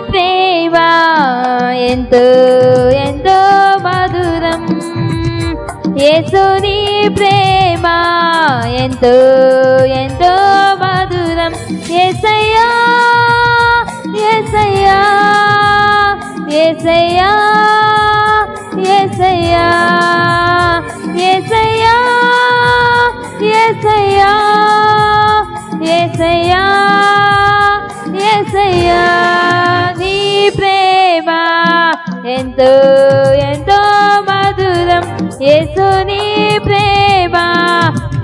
ప్రేమ. ఎంతో ఎంతో మధురం. యేసుని ప్రేమ. ఎంతో ఎంతో మధురం. ఎసయ్యా ఎసయ్యా ఎసయ్యా ఎసయ్యా ఎసయ్యా ఎసయ్యా ఎసయ్యా యేసుని ప్రేమ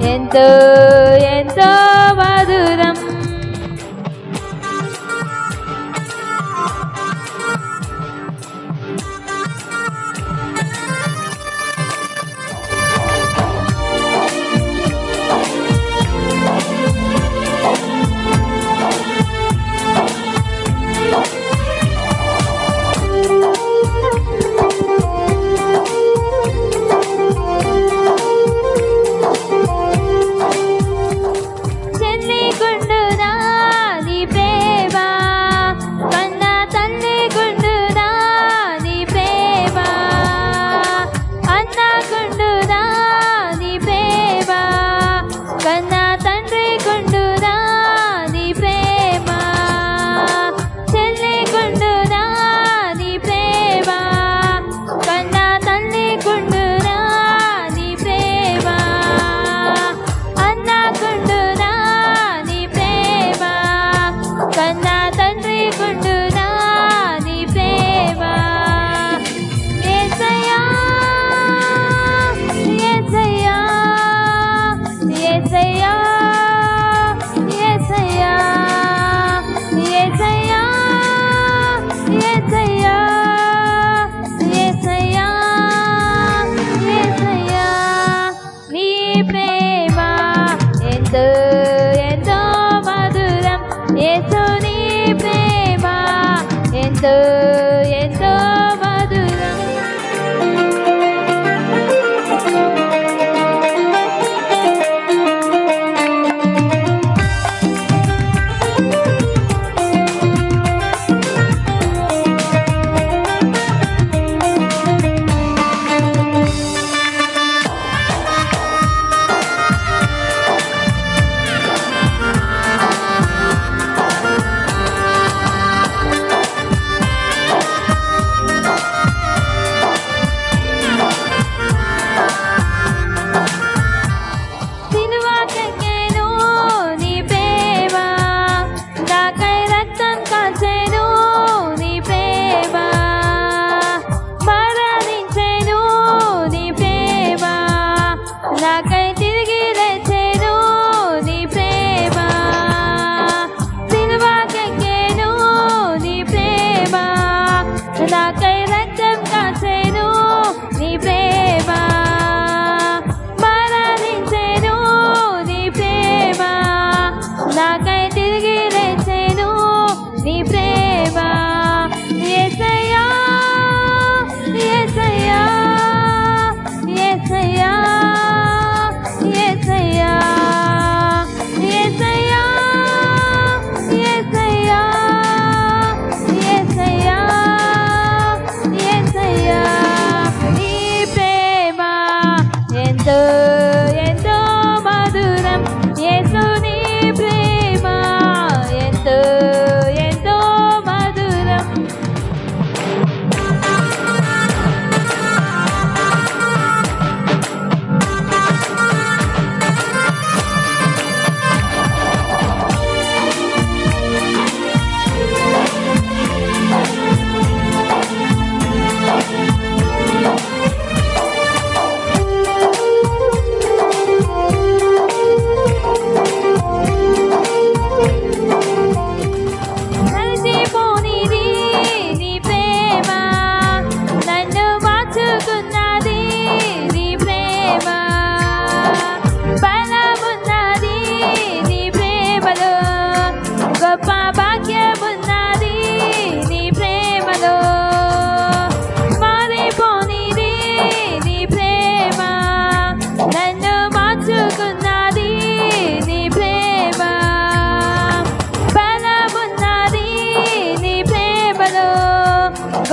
ఎంతో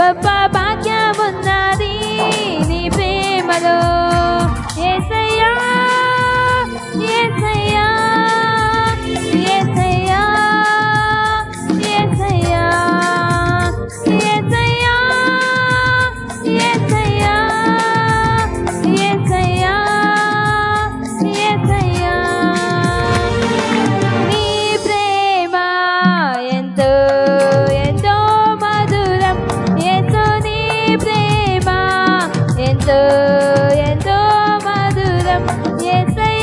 గొప్ప భాగ్యమున్నది నీ ప్రేమలో 也在